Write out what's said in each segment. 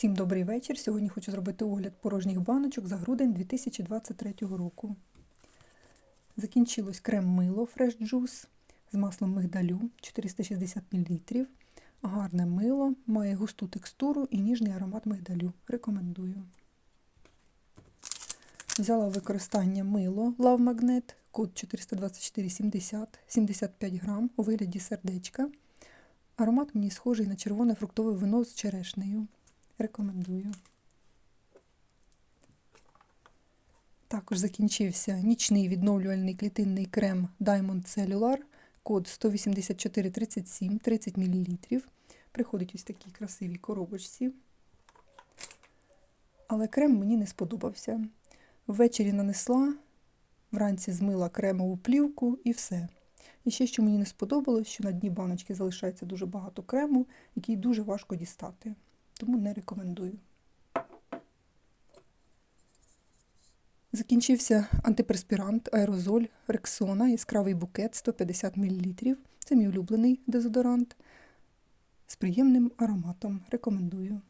Всім добрий вечір. Сьогодні хочу зробити огляд порожніх баночок за грудень 2023 року. Закінчилось крем мило Fresh Juice з маслом мигдалю 460 мл. Гарне мило, має густу текстуру і ніжний аромат мигдалю. Рекомендую. Взяла використання мило Love Magnet, код 42470, 75 грам у вигляді сердечка. Аромат мені схожий на червоне фруктове вино з черешнею. Рекомендую. Також закінчився нічний відновлювальний клітинний крем Diamond Cellular, код 18437 30 мл. Приходить ось такій красивій коробочці. Але крем мені не сподобався. Ввечері нанесла, вранці змила кремову плівку і все. І ще, що мені не сподобалось, що на дні баночки залишається дуже багато крему, який дуже важко дістати. Тому не рекомендую. Закінчився антиперспірант аерозоль Рексона яскравий букет 150 мл. Це мій улюблений дезодорант з приємним ароматом. Рекомендую.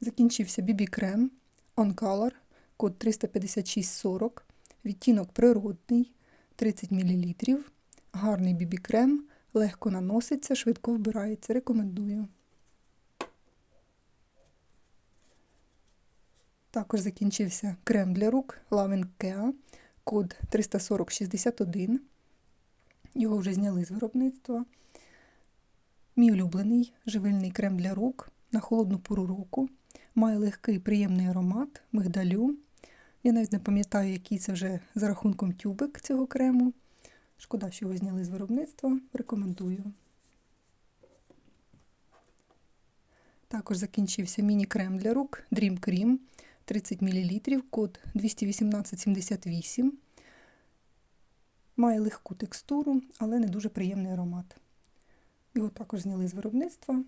Закінчився BB-крем On Color, код 35640, відтінок природний 30 мл. Гарний BB-крем, легко наноситься, швидко вбирається. Рекомендую. Також закінчився крем для рук Love Kea, код 34061. Його вже зняли з виробництва. Мій улюблений живильний крем для рук на холодну пору року. Має легкий приємний аромат, мигдалю. Я навіть не пам'ятаю, який це вже за рахунком тюбик цього крему. Шкода, що його зняли з виробництва. Рекомендую. Також закінчився міні-крем для рук Dream Cream 30 мл, код 21878. Має легку текстуру, але не дуже приємний аромат. Його також зняли з виробництва.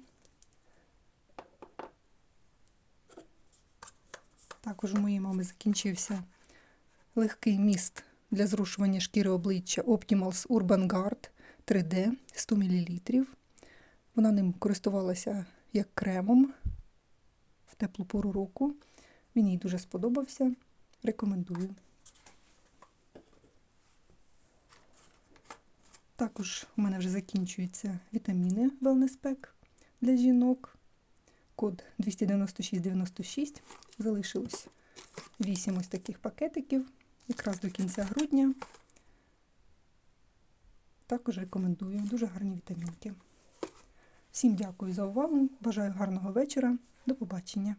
Також у моєї мами закінчився легкий міст для зрушування шкіри обличчя Optimals Urban Guard 3D 100 мл. Вона ним користувалася як кремом в теплу пору року. Він їй дуже сподобався. Рекомендую. Також у мене вже закінчуються вітаміни Wellness Pack для жінок. Код 29696. Залишилось 8 ось таких пакетиків, якраз до кінця грудня. Також рекомендую дуже гарні вітамінки. Всім дякую за увагу. Бажаю гарного вечора. До побачення.